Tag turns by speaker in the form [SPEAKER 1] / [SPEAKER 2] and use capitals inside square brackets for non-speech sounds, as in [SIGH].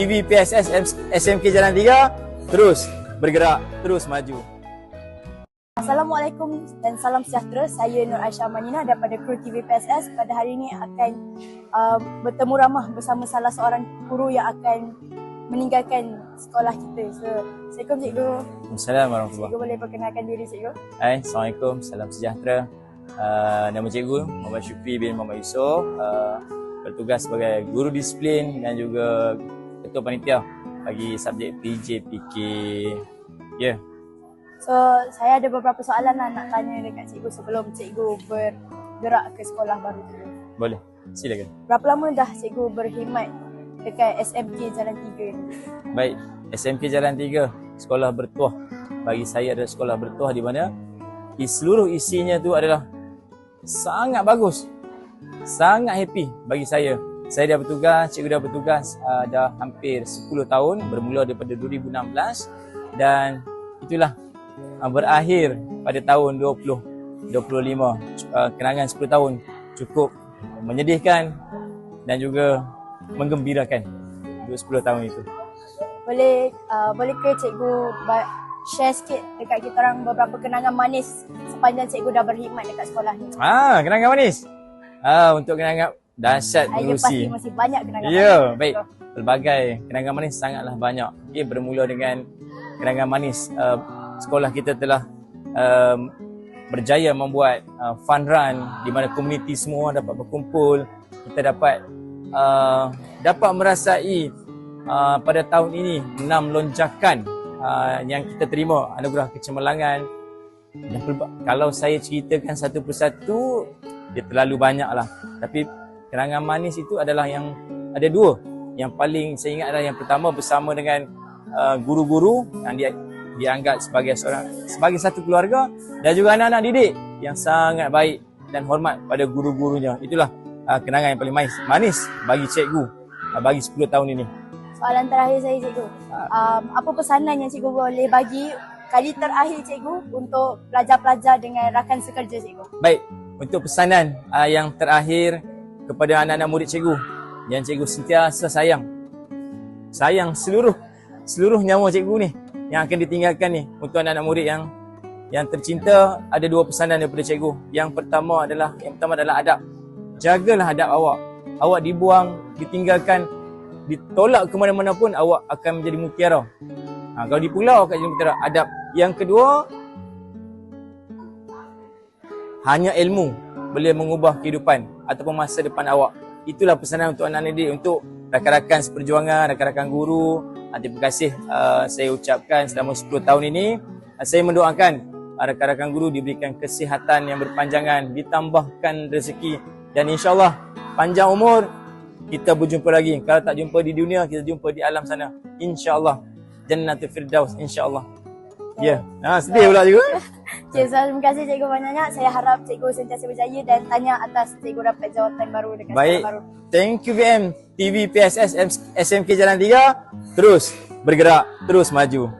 [SPEAKER 1] TV PSS SMK Jalan 3 terus bergerak, terus maju.
[SPEAKER 2] Assalamualaikum dan salam sejahtera. Saya Nur Aisyah Manina daripada kru TV PSS. Pada hari ini akan uh, bertemu ramah bersama salah seorang guru yang akan meninggalkan sekolah kita. So, Assalamualaikum cikgu.
[SPEAKER 1] Assalamualaikum warahmatullahi
[SPEAKER 2] Cikgu boleh perkenalkan diri cikgu?
[SPEAKER 1] Hai, Assalamualaikum, salam sejahtera. Uh, nama cikgu Muhammad Syukri bin Muhammad Yusof. Uh, bertugas sebagai guru disiplin dan juga ketua panitia bagi subjek PJPK. Ya. Yeah.
[SPEAKER 2] So, saya ada beberapa soalan lah nak tanya dekat cikgu sebelum cikgu bergerak ke sekolah baru tu.
[SPEAKER 1] Boleh. Silakan.
[SPEAKER 2] Berapa lama dah cikgu berkhidmat dekat SMK Jalan 3 ni?
[SPEAKER 1] Baik, SMK Jalan 3, sekolah bertuah. Bagi saya adalah sekolah bertuah di mana seluruh isinya tu adalah sangat bagus. Sangat happy bagi saya. Saya dah bertugas, cikgu dah bertugas uh, dah hampir 10 tahun bermula daripada 2016 dan itulah uh, berakhir pada tahun 20 25 uh, kenangan 10 tahun cukup menyedihkan dan juga menggembirakan untuk 10 tahun itu.
[SPEAKER 2] Boleh uh, boleh ke cikgu share sikit dekat kita orang beberapa kenangan manis sepanjang cikgu dah berkhidmat dekat sekolah ni.
[SPEAKER 1] Ah, kenangan manis. Ah, untuk kenangan dahsyat
[SPEAKER 2] Saya pasti masih banyak kenangan
[SPEAKER 1] Ya,
[SPEAKER 2] manis.
[SPEAKER 1] baik. Pelbagai kenangan manis sangatlah banyak. Ia bermula dengan kenangan manis uh, sekolah kita telah um, berjaya membuat uh, fun run di mana komuniti semua dapat berkumpul. Kita dapat uh, dapat merasai uh, pada tahun ini enam lonjakan uh, yang kita terima anugerah kecemerlangan. Dan kalau saya ceritakan satu persatu dia terlalu banyak lah. Tapi kenangan manis itu adalah yang ada dua. Yang paling saya ingat adalah yang pertama bersama dengan uh, guru-guru yang dia dianggap sebagai seorang sebagai satu keluarga dan juga anak-anak didik yang sangat baik dan hormat pada guru-gurunya. Itulah uh, kenangan yang paling manis, manis bagi cikgu uh, bagi 10 tahun ini.
[SPEAKER 2] Soalan terakhir saya cikgu. Um, apa pesanan yang cikgu boleh bagi kali terakhir cikgu untuk pelajar-pelajar dengan rakan sekerja cikgu?
[SPEAKER 1] Baik, untuk pesanan uh, yang terakhir kepada anak-anak murid cikgu yang cikgu sentiasa sayang. Sayang seluruh seluruh nyawa cikgu ni yang akan ditinggalkan ni untuk anak-anak murid yang yang tercinta ada dua pesanan daripada cikgu. Yang pertama adalah yang pertama adalah adab. Jagalah adab awak. Awak dibuang, ditinggalkan, ditolak ke mana-mana pun awak akan menjadi mutiara. Ha, kalau di pulau akan jadi mutiara. Adab. Yang kedua, hanya ilmu boleh mengubah kehidupan ataupun masa depan awak. Itulah pesanan untuk anak-anak didik, untuk rakan-rakan seperjuangan, rakan-rakan guru. Ah, Terima kasih uh, saya ucapkan selama 10 tahun ini. Uh, saya mendoakan uh, rakan-rakan guru diberikan kesihatan yang berpanjangan, ditambahkan rezeki dan insyaAllah panjang umur kita berjumpa lagi. Kalau tak jumpa di dunia, kita jumpa di alam sana. InsyaAllah. Jannatul Firdaus. InsyaAllah. Ya. Yeah. Ha, sedih pula juga. [LAUGHS]
[SPEAKER 2] Okay, so, terima kasih cikgu banyak-banyak. Saya harap cikgu sentiasa berjaya dan tanya atas cikgu dapat jawatan baru dekat
[SPEAKER 1] Baik.
[SPEAKER 2] sekolah baru.
[SPEAKER 1] Thank you VM TV PSS SMK Jalan 3 terus bergerak terus maju.